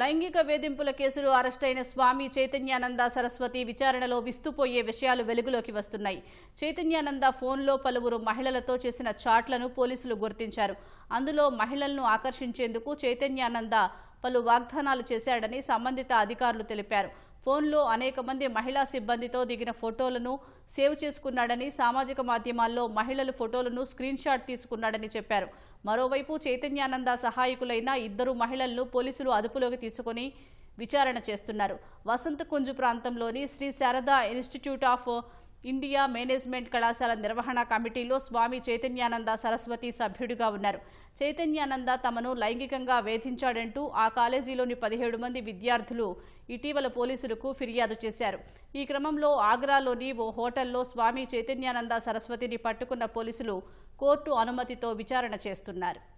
లైంగిక వేధింపుల కేసులో అరెస్టైన స్వామి చైతన్యానంద సరస్వతి విచారణలో విస్తుపోయే విషయాలు వెలుగులోకి వస్తున్నాయి. చైతన్యానంద ఫోన్లో పలువురు మహిళలతో చేసిన చాట్లను పోలీసులు గుర్తించారు. అందులో మహిళలను ఆకర్షించేందుకు చైతన్యానంద పలు వాగ్దానాలు చేశాడని సంబంధిత అధికారులు తెలిపారు. ఫోన్లో అనేక మంది మహిళా సిబ్బందితో దిగిన ఫోటోలను సేవ్ చేసుకున్నాడని సామాజిక మాధ్యమాల్లో మహిళల ఫోటోలను స్క్రీన్ షాట్ తీసుకున్నాడని చెప్పారు. మరోవైపు చైతన్యానంద సహాయకులైన ఇద్దరు మహిళలను పోలీసులు అదుపులోకి తీసుకుని విచారణ చేస్తున్నారు. వసంత కుంజు ప్రాంతంలోని Shri Sharada institute of India management కళాశాల నిర్వహణ కమిటీలో స్వామి చైతన్యానంద సరస్వతి సభ్యుడిగా ఉన్నారు. చైతన్యానంద తమను లైంగికంగా వేధించాడంటూ ఆ కాలేజీలోని పదిహేడు మంది విద్యార్థులు ఇటీవల పోలీసులకు ఫిర్యాదు చేశారు. ఈ క్రమంలో ఆగ్రాలోని ఓ హోటల్లో స్వామి చైతన్యానంద సరస్వతిని పట్టుకున్న పోలీసులు కోర్టు అనుమతితో విచారణ చేస్తున్నారు.